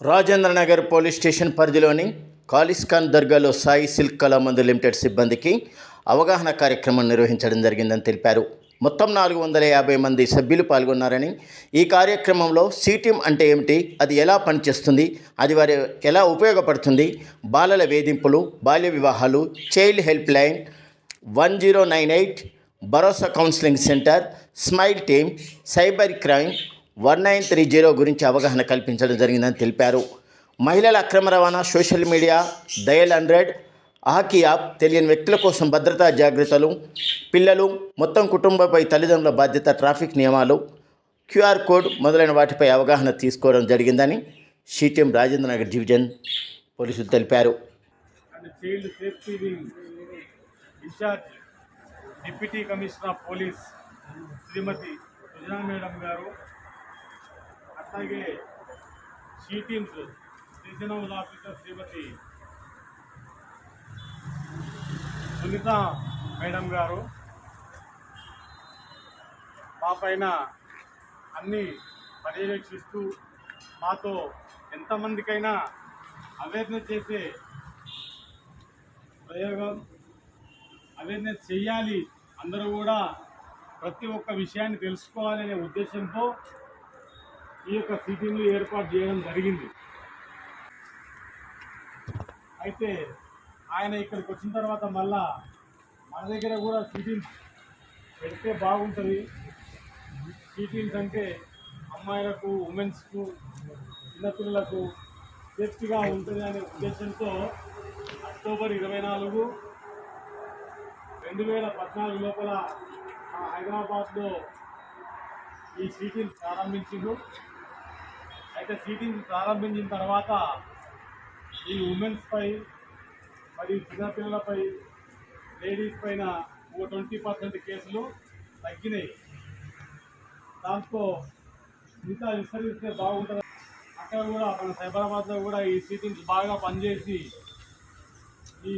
Rajendra Nagar police station పరిధిలోని కాలిస్ఖాన్ దర్గాలో Sai silk కళామందు limited సిబ్బందికి అవగాహన కార్యక్రమం నిర్వహించడం జరిగిందని తెలిపారు. మొత్తం నాలుగు వందల యాభై మంది సభ్యులు పాల్గొన్నారని ఈ కార్యక్రమంలో సీటీఎం అంటే ఏమిటి అది ఎలా పనిచేస్తుంది అది వారి ఎలా ఉపయోగపడుతుంది బాలల వేధింపులు బాల్య వివాహాలు child help line one zero nine eight Bharosa counselling centre smile team cyber crime one nine three zero గురించి అవగాహన కల్పించడం జరిగిందని తెలిపారు. మహిళల అక్రమ రవాణా సోషల్ మీడియా డయల్ హండ్రెడ్ ఆకి యాప్ తెలియని వ్యక్తుల కోసం భద్రతా జాగ్రత్తలు పిల్లలు మొత్తం కుటుంబంపై తల్లిదండ్రుల బాధ్యత ట్రాఫిక్ నియమాలు క్యూఆర్ కోడ్ మొదలైన వాటిపై అవగాహన తీసుకోవడం జరిగిందని సిటిఎం రాజేంద్రనగర్ డివిజన్ పోలీసులు తెలిపారు. Child safety wing in-charge deputy commissioner of police Srimati Sujana madam గారు అట్లాగే she regional officer Srimati Sunitha madam గారు. మా పైన అన్నీ పర్యవేక్షిస్తూ మాతో ఎంతమందికైనా అవేర్నెస్ చేసే ప్రయోగం అవేర్నెస్ చేయాలి అందరూ కూడా ప్రతి ఒక్క విషయాన్ని తెలుసుకోవాలనే ఉద్దేశంతో ఈ యొక్క సిటీలు ఏర్పాటు చేయడం జరిగింది. అయితే ఆయన ఇక్కడికి వచ్చిన తర్వాత మళ్ళా మన దగ్గర కూడా సిటీన్స్ పెడితే బాగుంటుంది. సిటీన్స్ అంటే అమ్మాయిలకు ఉమెన్స్కు చిన్నపిల్లలకు సేఫ్టీగా ఉంటుంది అనే ఉద్దేశంతో అక్టోబర్ ఇరవై నాలుగు రెండు వేల పద్నాలుగు లోపల ఆ హైదరాబాద్లో ఈ సీటింగ్ ప్రారంభించిండు అయితే సీటింగ్ ప్రారంభించిన తర్వాత ఈ ఉమెన్స్ పై మరియు చిన్నపిల్లలపై లేడీస్ పైన ఒక ట్వంటీ పర్సెంట్ కేసులు తగ్గినాయి. దాంతో ఇంకా విస్తరిస్తే బాగుంటుంది. అక్కడ కూడా మన సైబరాబాద్లో కూడా ఈ సీటింగ్స్ బాగా పనిచేసి ఈ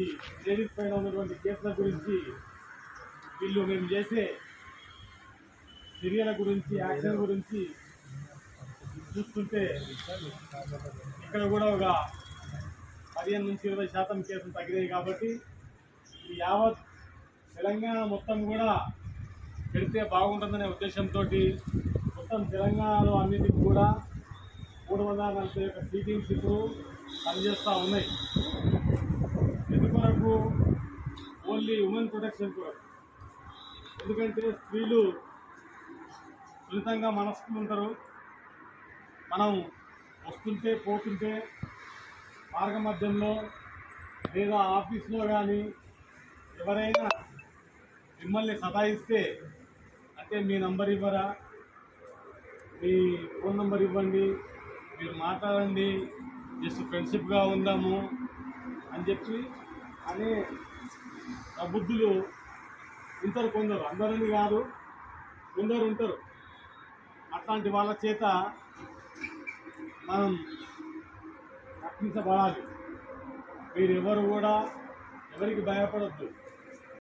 లేడీస్ పైన ఉన్నటువంటి కేసుల గురించి వీళ్ళు మేము చేసే చర్యల గురించి యాక్షన్ గురించి చూస్తుంటే ఇక్కడ కూడా ఒక పదిహేను నుంచి ఇరవై శాతం కేసులు తగ్గినాయి కాబట్టి ఈ యావత్ తెలంగాణ మొత్తం కూడా పెడితే బాగుంటుందనే ఉద్దేశంతో మొత్తం తెలంగాణలో అన్నిటికి కూడా మూడు వందల నలభై యొక్క సీటింగ్స్ ఇప్పుడు పనిచేస్తూ ఉన్నాయి. ఎందుకొరకు ఓన్లీ ఉమెన్ ప్రొటెక్షన్ కొరకు ఎందుకంటే స్త్రీలు సున్నితంగా మనస్కులు ఉంటారు. మనం వస్తుంటే పోతుంటే మార్గమధ్యంలో లేదా ఆఫీస్లో కానీ ఎవరైనా మిమ్మల్ని సతాయిస్తే అంటే మీ నంబర్ ఇవ్వరా? మీ ఫోన్ నంబర్ ఇవ్వండి మీరు మాట్లాడండి జస్ట్ ఫ్రెండ్షిప్గా ఉందాము అని చెప్పి అనే ప్రబుద్ధులు ఉంటారు కొందరు. అందరిని కాదు కొందరు ఉంటారు. అట్లాంటి వాళ్ళ చేత మనం రక్షించబడాలి మీరెవరు కూడా ఎవరికి భయపడద్దు.